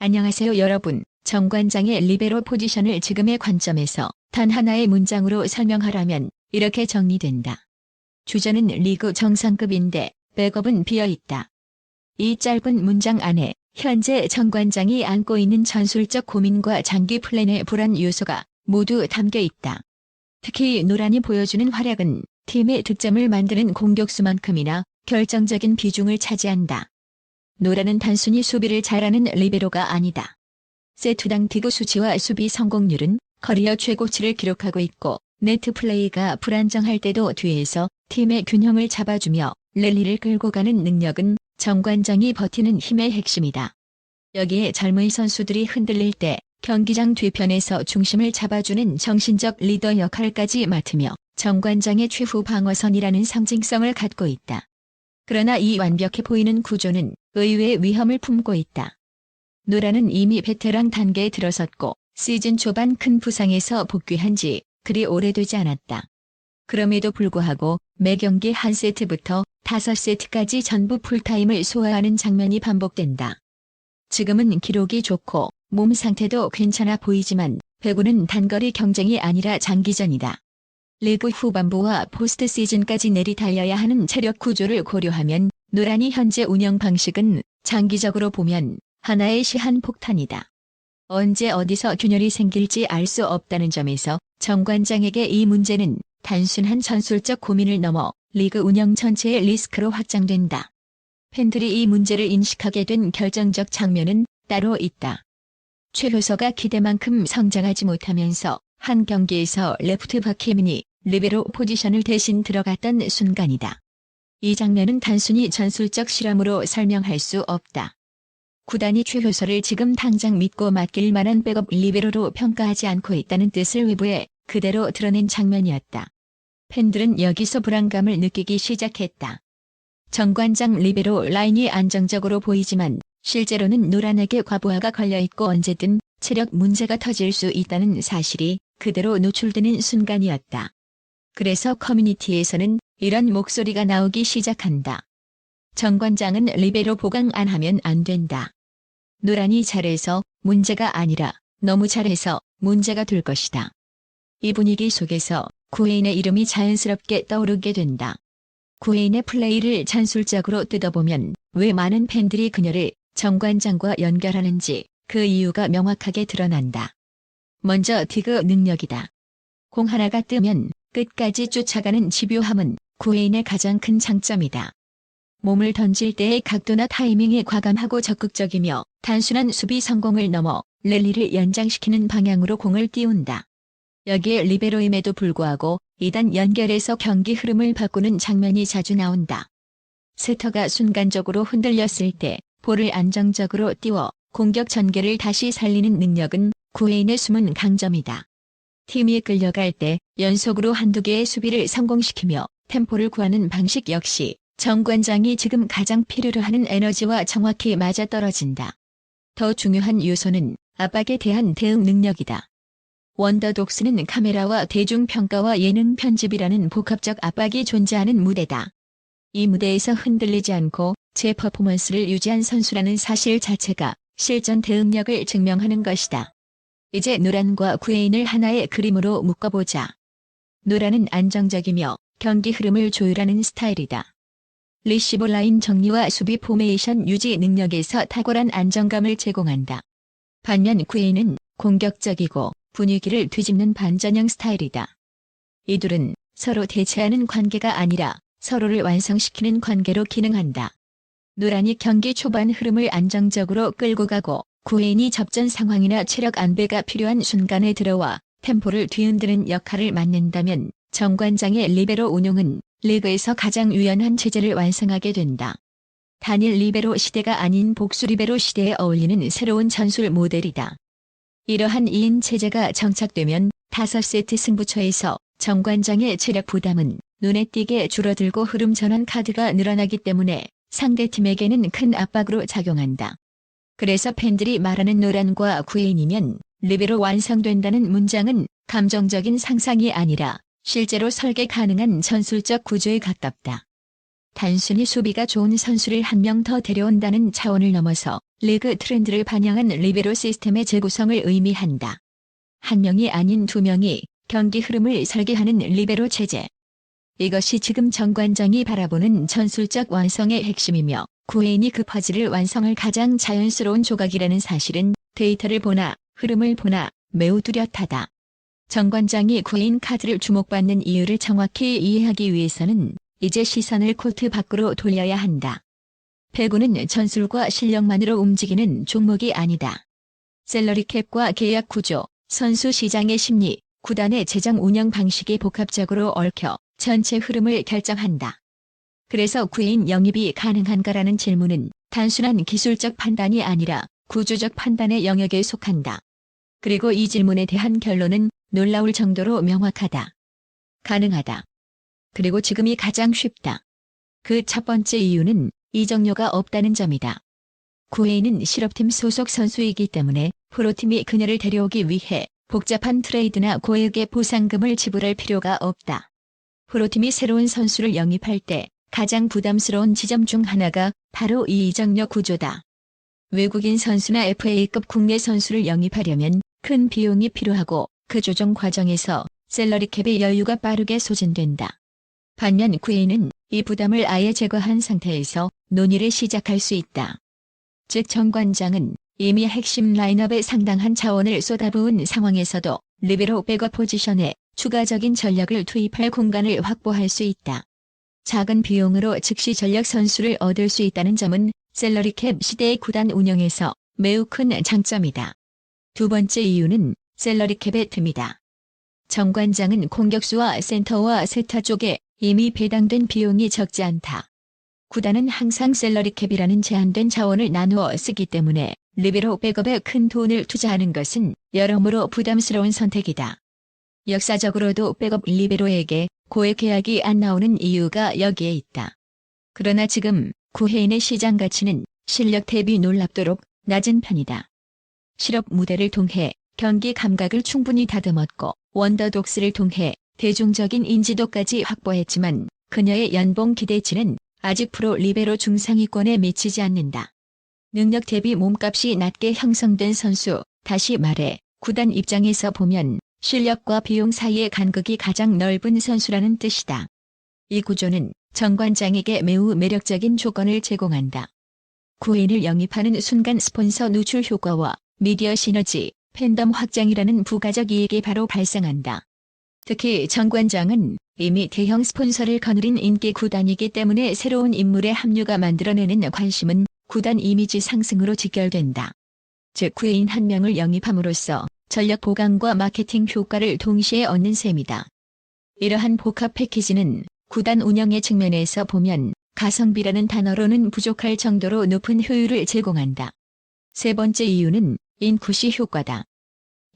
안녕하세요 여러분. 정관장의 리베로 포지션을 지금의 관점에서 단 하나의 문장으로 설명하라면 이렇게 정리된다. 주전은 리그 정상급인데 백업은 비어있다. 이 짧은 문장 안에 현재 정관장이 안고 있는 전술적 고민과 장기 플랜의 불안 요소가 모두 담겨 있다. 특히 노란이 보여주는 활약은 팀의 득점을 만드는 공격수만큼이나 결정적인 비중을 차지한다. 노란은 단순히 수비를 잘하는 리베로가 아니다. 세트당 디그 수치와 수비 성공률은 커리어 최고치를 기록하고 있고 네트 플레이가 불안정할 때도 뒤에서 팀의 균형을 잡아주며 랠리를 끌고 가는 능력은 정관장이 버티는 힘의 핵심이다. 여기에 젊은 선수들이 흔들릴 때 경기장 뒤편에서 중심을 잡아주는 정신적 리더 역할까지 맡으며 정관장의 최후 방어선이라는 상징성을 갖고 있다. 그러나 이 완벽해 보이는 구조는 의외의 위험을 품고 있다. 노라는 이미 베테랑 단계에 들어섰고 시즌 초반 큰 부상에서 복귀한 지 그리 오래되지 않았다. 그럼에도 불구하고 매 경기 한 세트부터 다섯 세트까지 전부 풀타임을 소화하는 장면이 반복된다. 지금은 기록이 좋고 몸 상태도 괜찮아 보이지만 배구는 단거리 경쟁이 아니라 장기전이다. 리그 후반부와 포스트 시즌까지 내리달려야 하는 체력 구조를 고려하면 노란이 현재 운영 방식은 장기적으로 보면 하나의 시한폭탄이다. 언제 어디서 균열이 생길지 알 수 없다는 점에서 정관장에게 이 문제는 단순한 전술적 고민을 넘어 리그 운영 전체의 리스크로 확장된다. 팬들이 이 문제를 인식하게 된 결정적 장면은 따로 있다. 최효서가 기대만큼 성장하지 못하면서 한 경기에서 레프트 바케민이 리베로 포지션을 대신 들어갔던 순간이다. 이 장면은 단순히 전술적 실험으로 설명할 수 없다. 구단이 최효서를 지금 당장 믿고 맡길 만한 백업 리베로로 평가하지 않고 있다는 뜻을 외부에 그대로 드러낸 장면이었다. 팬들은 여기서 불안감을 느끼기 시작했다. 정관장 리베로 라인이 안정적으로 보이지만 실제로는 노란에게 과부하가 걸려있고 언제든 체력 문제가 터질 수 있다는 사실이 그대로 노출되는 순간이었다. 그래서 커뮤니티에서는 이런 목소리가 나오기 시작한다. 정관장은 리베로 보강 안 하면 안 된다. 노란이 잘해서 문제가 아니라 너무 잘해서 문제가 될 것이다. 이 분위기 속에서 구혜인의 이름이 자연스럽게 떠오르게 된다. 구혜인의 플레이를 잔술적으로 뜯어보면 왜 많은 팬들이 그녀를 정관장과 연결하는지 그 이유가 명확하게 드러난다. 먼저 디그 능력이다. 공 하나가 뜨면 끝까지 쫓아가는 집요함은 구혜인의 가장 큰 장점이다. 몸을 던질 때의 각도나 타이밍에 과감하고 적극적이며 단순한 수비 성공을 넘어 랠리를 연장시키는 방향으로 공을 띄운다. 여기에 리베로임에도 불구하고 이단 연결해서 경기 흐름을 바꾸는 장면이 자주 나온다. 세터가 순간적으로 흔들렸을 때 볼을 안정적으로 띄워 공격 전개를 다시 살리는 능력은 구혜인의 숨은 강점이다. 팀이 끌려갈 때 연속으로 한두 개의 수비를 성공시키며 템포를 구하는 방식 역시 정관장이 지금 가장 필요로 하는 에너지와 정확히 맞아떨어진다. 더 중요한 요소는 압박에 대한 대응 능력이다. 원더독스는 카메라와 대중평가와 예능 편집이라는 복합적 압박이 존재하는 무대다. 이 무대에서 흔들리지 않고 제 퍼포먼스를 유지한 선수라는 사실 자체가 실전 대응력을 증명하는 것이다. 이제 노란과 구혜인을 하나의 그림으로 묶어보자. 노란은 안정적이며 경기 흐름을 조율하는 스타일이다. 리시브 라인 정리와 수비 포메이션 유지 능력에서 탁월한 안정감을 제공한다. 반면 구혜인은 공격적이고 분위기를 뒤집는 반전형 스타일이다. 이 둘은 서로 대체하는 관계가 아니라 서로를 완성시키는 관계로 기능한다. 노란이 경기 초반 흐름을 안정적으로 끌고 가고 구혜인이 접전 상황이나 체력 안배가 필요한 순간에 들어와 템포를 뒤흔드는 역할을 맡는다면 정관장의 리베로 운용은 리그에서 가장 유연한 체제를 완성하게 된다. 단일 리베로 시대가 아닌 복수 리베로 시대에 어울리는 새로운 전술 모델이다. 이러한 2인 체제가 정착되면 5세트 승부처에서 정관장의 체력 부담은 눈에 띄게 줄어들고 흐름 전환 카드가 늘어나기 때문에 상대팀에게는 큰 압박으로 작용한다. 그래서 팬들이 말하는 노란과 구혜인이면 리베로 완성된다는 문장은 감정적인 상상이 아니라 실제로 설계 가능한 전술적 구조에 가깝다. 단순히 수비가 좋은 선수를 한 명 더 데려온다는 차원을 넘어서 리그 트렌드를 반영한 리베로 시스템의 재구성을 의미한다. 한 명이 아닌 두 명이 경기 흐름을 설계하는 리베로 체제. 이것이 지금 정관장이 바라보는 전술적 완성의 핵심이며 구혜인이 그 퍼즐을 완성할 가장 자연스러운 조각이라는 사실은 데이터를 보나 흐름을 보나 매우 뚜렷하다. 정관장이 구혜인 카드를 주목받는 이유를 정확히 이해하기 위해서는 이제 시선을 코트 밖으로 돌려야 한다. 배구는 전술과 실력만으로 움직이는 종목이 아니다. 셀러리 캡과 계약 구조, 선수 시장의 심리, 구단의 재정 운영 방식이 복합적으로 얽혀 전체 흐름을 결정한다. 그래서 구인 영입이 가능한가라는 질문은 단순한 기술적 판단이 아니라 구조적 판단의 영역에 속한다. 그리고 이 질문에 대한 결론은 놀라울 정도로 명확하다. 가능하다. 그리고 지금이 가장 쉽다. 그 첫 번째 이유는 이적료가 없다는 점이다. 구혜인은 실업팀 소속 선수이기 때문에 프로팀이 그녀를 데려오기 위해 복잡한 트레이드나 고액의 보상금을 지불할 필요가 없다. 프로팀이 새로운 선수를 영입할 때 가장 부담스러운 지점 중 하나가 바로 이 이적료 구조다. 외국인 선수나 FA급 국내 선수를 영입하려면 큰 비용이 필요하고 그 조정 과정에서 셀러리 캡의 여유가 빠르게 소진된다. 반면 구혜인은 이 부담을 아예 제거한 상태에서 논의를 시작할 수 있다. 즉 정관장은 이미 핵심 라인업에 상당한 자원을 쏟아부은 상황에서도 리베로 백업 포지션에 추가적인 전력을 투입할 공간을 확보할 수 있다. 작은 비용으로 즉시 전력 선수를 얻을 수 있다는 점은 셀러리 캡 시대의 구단 운영에서 매우 큰 장점이다. 두 번째 이유는 셀러리 캡의 틈이다. 정관장은 공격수와 센터와 세타 쪽에 이미 배당된 비용이 적지 않다. 구단은 항상 셀러리 캡이라는 제한된 자원을 나누어 쓰기 때문에 리베로 백업에 큰 돈을 투자하는 것은 여러모로 부담스러운 선택이다. 역사적으로도 백업 리베로에게 고액 계약이 안 나오는 이유가 여기에 있다. 그러나 지금 구혜인의 시장 가치는 실력 대비 놀랍도록 낮은 편이다. 실업 무대를 통해 경기 감각을 충분히 다듬었고 원더독스를 통해 대중적인 인지도까지 확보했지만 그녀의 연봉 기대치는 아직 프로 리베로 중상위권에 미치지 않는다. 능력 대비 몸값이 낮게 형성된 선수, 다시 말해 구단 입장에서 보면 실력과 비용 사이의 간극이 가장 넓은 선수라는 뜻이다. 이 구조는 정관장에게 매우 매력적인 조건을 제공한다. 구인을 영입하는 순간 스폰서 누출 효과와 미디어 시너지, 팬덤 확장이라는 부가적 이익이 바로 발생한다. 특히 정관장은 이미 대형 스폰서를 거느린 인기 구단이기 때문에 새로운 인물의 합류가 만들어내는 관심은 구단 이미지 상승으로 직결된다. 즉 구인 한 명을 영입함으로써 전력 보강과 마케팅 효과를 동시에 얻는 셈이다. 이러한 복합 패키지는 구단 운영의 측면에서 보면 가성비라는 단어로는 부족할 정도로 높은 효율을 제공한다. 세 번째 이유는 인쿠시 효과다.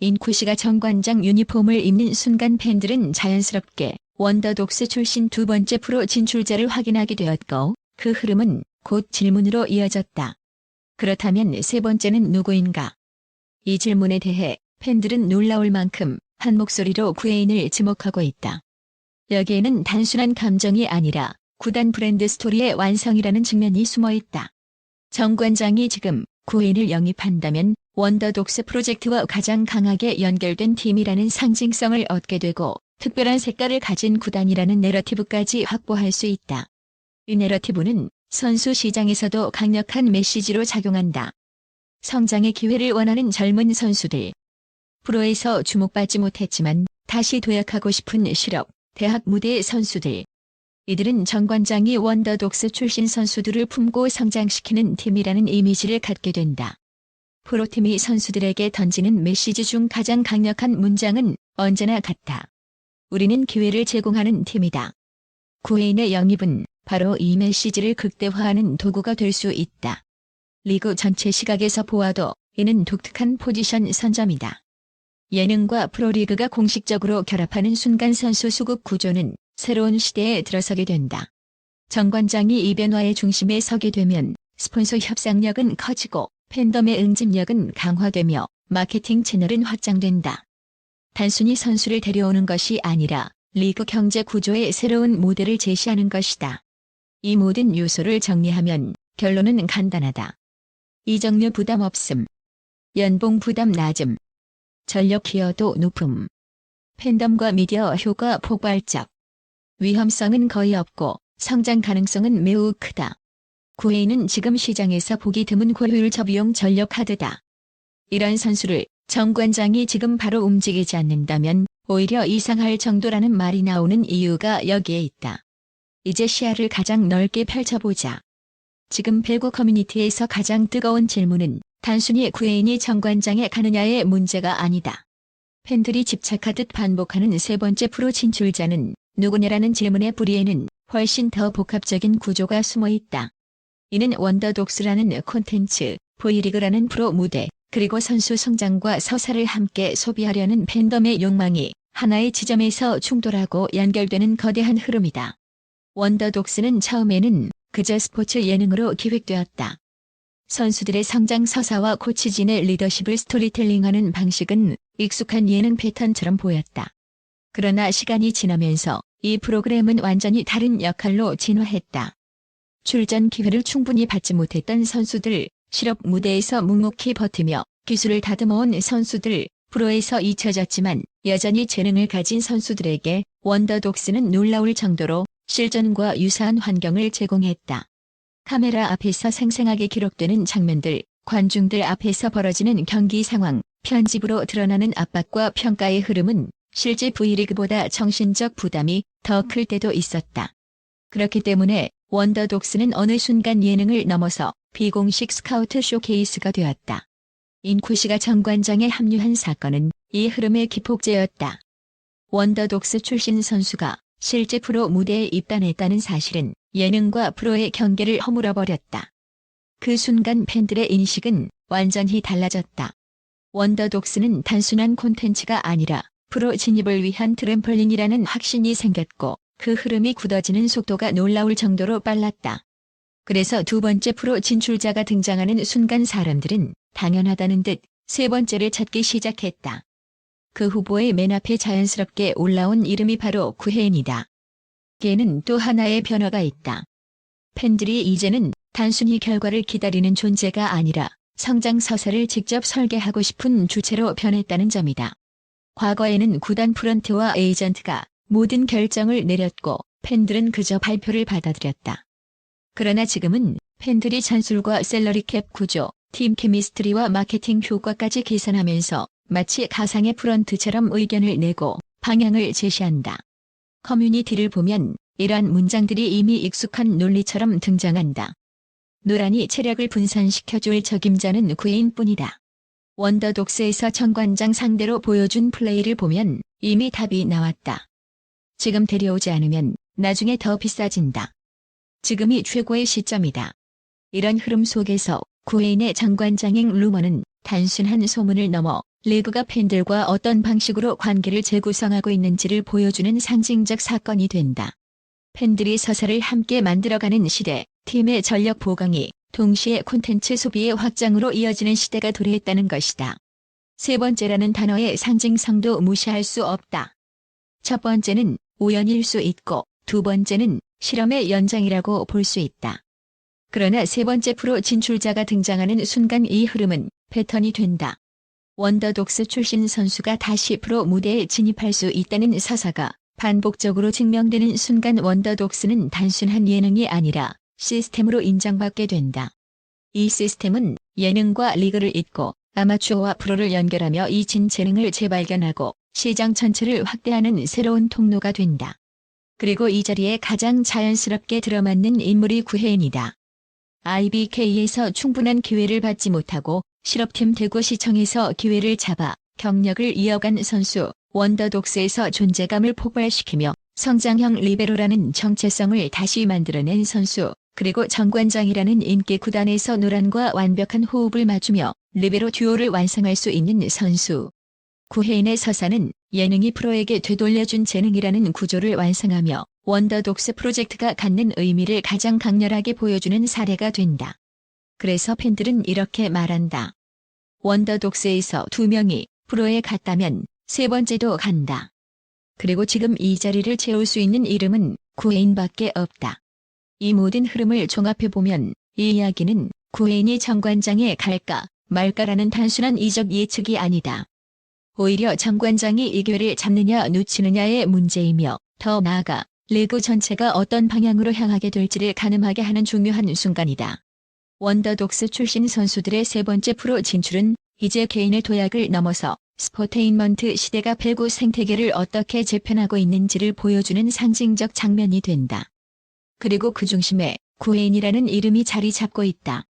인쿠시가 정관장 유니폼을 입는 순간 팬들은 자연스럽게 원더독스 출신 두 번째 프로 진출자를 확인하게 되었고 그 흐름은 곧 질문으로 이어졌다. 그렇다면 세 번째는 누구인가? 이 질문에 대해 팬들은 놀라울 만큼 한 목소리로 구혜인을 지목하고 있다. 여기에는 단순한 감정이 아니라 구단 브랜드 스토리의 완성이라는 측면이 숨어 있다. 정관장이 지금 구혜인을 영입한다면 원더독스 프로젝트와 가장 강하게 연결된 팀이라는 상징성을 얻게 되고 특별한 색깔을 가진 구단이라는 내러티브까지 확보할 수 있다. 이 내러티브는 선수 시장에서도 강력한 메시지로 작용한다. 성장의 기회를 원하는 젊은 선수들. 프로에서 주목받지 못했지만 다시 도약하고 싶은 실업, 대학 무대의 선수들. 이들은 정관장이 원더독스 출신 선수들을 품고 성장시키는 팀이라는 이미지를 갖게 된다. 프로팀이 선수들에게 던지는 메시지 중 가장 강력한 문장은 언제나 같다. 우리는 기회를 제공하는 팀이다. 구혜인의 영입은 바로 이 메시지를 극대화하는 도구가 될 수 있다. 리그 전체 시각에서 보아도 이는 독특한 포지션 선점이다. 예능과 프로리그가 공식적으로 결합하는 순간 선수 수급 구조는 새로운 시대에 들어서게 된다. 정 관장이 이 변화의 중심에 서게 되면 스폰서 협상력은 커지고 팬덤의 응집력은 강화되며 마케팅 채널은 확장된다. 단순히 선수를 데려오는 것이 아니라 리그 경제 구조의 새로운 모델을 제시하는 것이다. 이 모든 요소를 정리하면 결론은 간단하다. 이적료 부담 없음. 연봉 부담 낮음. 전력 기여도 높음. 팬덤과 미디어 효과 폭발적. 위험성은 거의 없고 성장 가능성은 매우 크다. 구회인은 지금 시장에서 보기 드문 고효율 저비용 전력 카드다. 이런 선수를 정관장이 지금 바로 움직이지 않는다면 오히려 이상할 정도라는 말이 나오는 이유가 여기에 있다. 이제 시야를 가장 넓게 펼쳐보자. 지금 배구 커뮤니티에서 가장 뜨거운 질문은 단순히 구혜인이 정관장에 가느냐의 문제가 아니다. 팬들이 집착하듯 반복하는 세 번째 프로 진출자는 누구냐라는 질문의 뿌리에는 훨씬 더 복합적인 구조가 숨어 있다. 이는 원더독스라는 콘텐츠, V리그라는 프로 무대, 그리고 선수 성장과 서사를 함께 소비하려는 팬덤의 욕망이 하나의 지점에서 충돌하고 연결되는 거대한 흐름이다. 원더독스는 처음에는 그저 스포츠 예능으로 기획되었다. 선수들의 성장 서사와 코치진의 리더십을 스토리텔링하는 방식은 익숙한 예능 패턴처럼 보였다. 그러나 시간이 지나면서 이 프로그램은 완전히 다른 역할로 진화했다. 출전 기회를 충분히 받지 못했던 선수들, 실업 무대에서 묵묵히 버티며 기술을 다듬어온 선수들, 프로에서 잊혀졌지만 여전히 재능을 가진 선수들에게 원더독스는 놀라울 정도로 실전과 유사한 환경을 제공했다. 카메라 앞에서 생생하게 기록되는 장면들, 관중들 앞에서 벌어지는 경기 상황, 편집으로 드러나는 압박과 평가의 흐름은 실제 V리그보다 정신적 부담이 더 클 때도 있었다. 그렇기 때문에 원더독스는 어느 순간 예능을 넘어서 비공식 스카우트 쇼케이스가 되었다. 인쿠시가 정관장에 합류한 사건은 이 흐름의 기폭제였다. 원더독스 출신 선수가 실제 프로 무대에 입단했다는 사실은 예능과 프로의 경계를 허물어버렸다. 그 순간 팬들의 인식은 완전히 달라졌다. 원더독스는 단순한 콘텐츠가 아니라 프로 진입을 위한 트램펄린이라는 확신이 생겼고 그 흐름이 굳어지는 속도가 놀라울 정도로 빨랐다. 그래서 두 번째 프로 진출자가 등장하는 순간 사람들은 당연하다는 듯 세 번째를 찾기 시작했다. 그 후보의 맨 앞에 자연스럽게 올라온 이름이 바로 구혜인이다. 걔는 또 하나의 변화가 있다. 팬들이 이제는 단순히 결과를 기다리는 존재가 아니라 성장 서사를 직접 설계하고 싶은 주체로 변했다는 점이다. 과거에는 구단 프런트와 에이전트가 모든 결정을 내렸고 팬들은 그저 발표를 받아들였다. 그러나 지금은 팬들이 잔술과 셀러리 캡 구조, 팀 케미스트리와 마케팅 효과까지 계산하면서 마치 가상의 프런트처럼 의견을 내고 방향을 제시한다. 커뮤니티를 보면 이러한 문장들이 이미 익숙한 논리처럼 등장한다. 노란이 체력을 분산시켜줄 적임자는 구애인뿐이다. 원더독스에서 정관장 상대로 보여준 플레이를 보면 이미 답이 나왔다. 지금 데려오지 않으면 나중에 더 비싸진다. 지금이 최고의 시점이다. 이런 흐름 속에서 구혜인의 장관장행 루머는 단순한 소문을 넘어 리그가 팬들과 어떤 방식으로 관계를 재구성하고 있는지를 보여주는 상징적 사건이 된다. 팬들이 서사를 함께 만들어가는 시대, 팀의 전력 보강이 동시에 콘텐츠 소비의 확장으로 이어지는 시대가 도래했다는 것이다. 세 번째라는 단어의 상징성도 무시할 수 없다. 첫 번째는 우연일 수 있고 두 번째는 실험의 연장이라고 볼 수 있다. 그러나 세 번째 프로 진출자가 등장하는 순간 이 흐름은 패턴이 된다. 원더독스 출신 선수가 다시 프로 무대에 진입할 수 있다는 서사가 반복적으로 증명되는 순간 원더독스는 단순한 예능이 아니라 시스템으로 인정받게 된다. 이 시스템은 예능과 리그를 잇고 아마추어와 프로를 연결하며 이 진재능을 재발견하고 시장 전체를 확대하는 새로운 통로가 된다. 그리고 이 자리에 가장 자연스럽게 들어맞는 인물이 구혜인이다. IBK에서 충분한 기회를 받지 못하고 실업팀 대구시청에서 기회를 잡아 경력을 이어간 선수 원더독스에서 존재감을 폭발시키며 성장형 리베로라는 정체성을 다시 만들어낸 선수 그리고 정관장이라는 인기 구단에서 노란과 완벽한 호흡을 맞추며 리베로 듀오를 완성할 수 있는 선수. 구혜인의 서사는 예능이 프로에게 되돌려준 재능이라는 구조를 완성하며 원더독스 프로젝트가 갖는 의미를 가장 강렬하게 보여주는 사례가 된다. 그래서 팬들은 이렇게 말한다. 원더독스에서 두 명이 프로에 갔다면 세 번째도 간다. 그리고 지금 이 자리를 채울 수 있는 이름은 구혜인밖에 없다. 이 모든 흐름을 종합해보면 이 이야기는 구혜인이 정관장에 갈까 말까라는 단순한 이적 예측이 아니다. 오히려 정관장이 이 기회를 잡느냐 놓치느냐의 문제이며 더 나아가 리그 전체가 어떤 방향으로 향하게 될지를 가늠하게 하는 중요한 순간이다. 원더독스 출신 선수들의 세 번째 프로 진출은 이제 개인의 도약을 넘어서 스포테인먼트 시대가 배구 생태계를 어떻게 재편하고 있는지를 보여주는 상징적 장면이 된다. 그리고 그 중심에 구혜인이라는 이름이 자리 잡고 있다.